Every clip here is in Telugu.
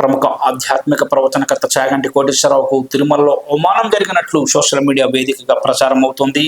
ప్రముఖ ఆధ్యాత్మిక ప్రవచనకర్త చాగంటి కోటేశ్వరరావుకు తిరుమలలో అవమానం జరిగినట్లు సోషల్ మీడియా వేదికగా ప్రచారం అవుతుంది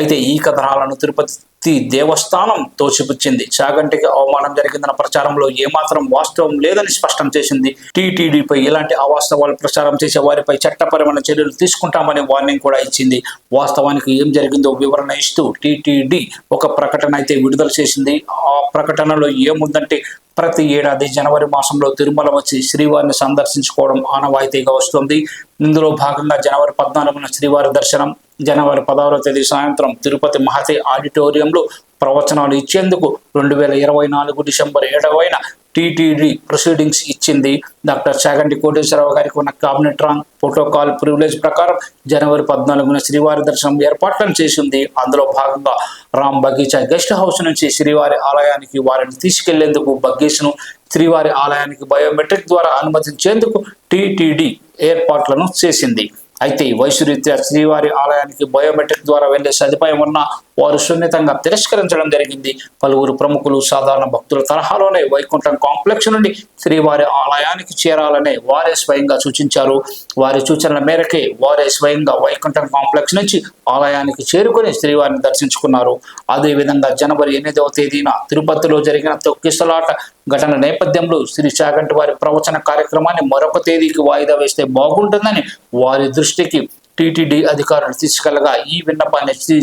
అయితే ఈ కథనాలను తిరుపతి దేవస్థానం తోసిపుచ్చింది. చాగంటికి అవమానం జరిగిందన్న ప్రచారంలో ఏమాత్రం వాస్తవం లేదని స్పష్టం చేసింది. టీటీడీపై ఇలాంటి అవాస్తవాలు ప్రచారం చేసే వారిపై చట్టపరమైన చర్యలు తీసుకుంటామని వార్నింగ్ కూడా ఇచ్చింది. వాస్తవానికి ఏం జరిగిందో వివరణ ఇస్తూ టీటీడీ ఒక ప్రకటన అయితే విడుదల చేసింది. ఆ ప్రకటనలో ఏముందంటే ప్రతి ఏడాది జనవరి మాసంలో తిరుమల వచ్చి శ్రీవారిని సందర్శించుకోవడం ఆనవాయితీగా వస్తుంది. ఇందులో భాగంగా జనవరి పద్నాలుగున శ్రీవారి దర్శనం జనవరి పదహారవ తేదీ సాయంత్రం తిరుపతి మహతి ఆడిటోరియంలో ప్రవచనాలు ఇచ్చేందుకు రెండు వేల ఇరవై నాలుగు డిసెంబర్ ఏడవైన టీటీడీ ప్రొసీడింగ్స్ ఇచ్చింది. డాక్టర్ చాగంటి కోటేశ్వరరావు గారికి ఉన్న కాబినెట్ రాంగ్ ప్రోటోకాల్ ప్రివిలేజ్ ప్రకారం జనవరి పద్నాలుగున శ్రీవారి దర్శనం ఏర్పాట్లను చేసింది. అందులో భాగంగా రామ్ బగీచా గెస్ట్ హౌస్ నుంచి శ్రీవారి ఆలయానికి వారిని తీసుకెళ్ళేందుకు బగ్గీస్ను శ్రీవారి ఆలయానికి బయోమెట్రిక్ ద్వారా అనుమతించేందుకు టీటీడీ ఏర్పాట్లను చేసింది. అయితే వయసు రీత్యా శ్రీవారి ఆలయానికి బయోమెట్రిక్ ద్వారా వెళ్ళే సదుపాయం ఉన్న వారు సున్నితంగా తిరస్కరించడం జరిగింది. పలువురు ప్రముఖులు సాధారణ భక్తుల తరహాలోనే వైకుంఠం కాంప్లెక్స్ నుండి శ్రీవారి ఆలయానికి చేరాలని వారే స్వయంగా సూచించారు. వారి సూచనల మేరకే వారే స్వయంగా వైకుంఠం కాంప్లెక్స్ నుంచి ఆలయానికి చేరుకుని శ్రీవారిని దర్శించుకున్నారు. అదేవిధంగా జనవరి ఎనిమిదవ తేదీన తిరుపతిలో జరిగిన తొక్కిసలాట ఘటన నేపథ్యంలో శ్రీ చాగంటి వారి ప్రవచన కార్యక్రమాన్ని మరొక తేదీకి వాయిదా వేస్తే బాగుంటుందని వారి దృష్టికి టీటీడీ అధికారులు తీసుకెళ్ళగా ఈ విన్నపాన్ని శ్రీ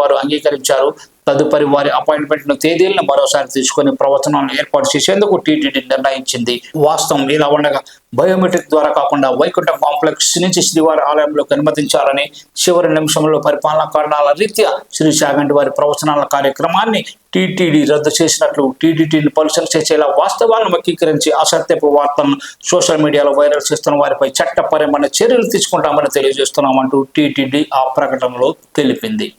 వారు అంగీకరించారు. తదుపరి వారి అపాయింట్మెంట్ను తేదీలను మరోసారి తీసుకొని ప్రవచనాలను ఏర్పాటు చేసేందుకు టీటీడీ నిర్ణయించింది. వాస్తవం ఇలా ఉండగా బయోమెట్రిక్ ద్వారా కాకుండా వైకుంఠ కాంప్లెక్స్ నుంచి శ్రీవారి ఆలయంలోకి అనుమతించాలని చివరి నిమిషంలో పరిపాలనా కారణాల రీత్యా శ్రీ చాగంటి వారి ప్రవచనాల కార్యక్రమాన్ని టీటీడీ రద్దు చేసినట్లు టీటీడీని పలుసన చేసేలా వాస్తవాలను వ్యక్తీకరించి అసత్యపు వార్తలను సోషల్ మీడియాలో వైరల్ చేస్తున్న వారిపై చట్టపరమైన చర్యలు తీసుకుంటామని తెలియజేస్తున్నామంటూ టీటీడీ ఆ ప్రకటనలో తెలిపింది.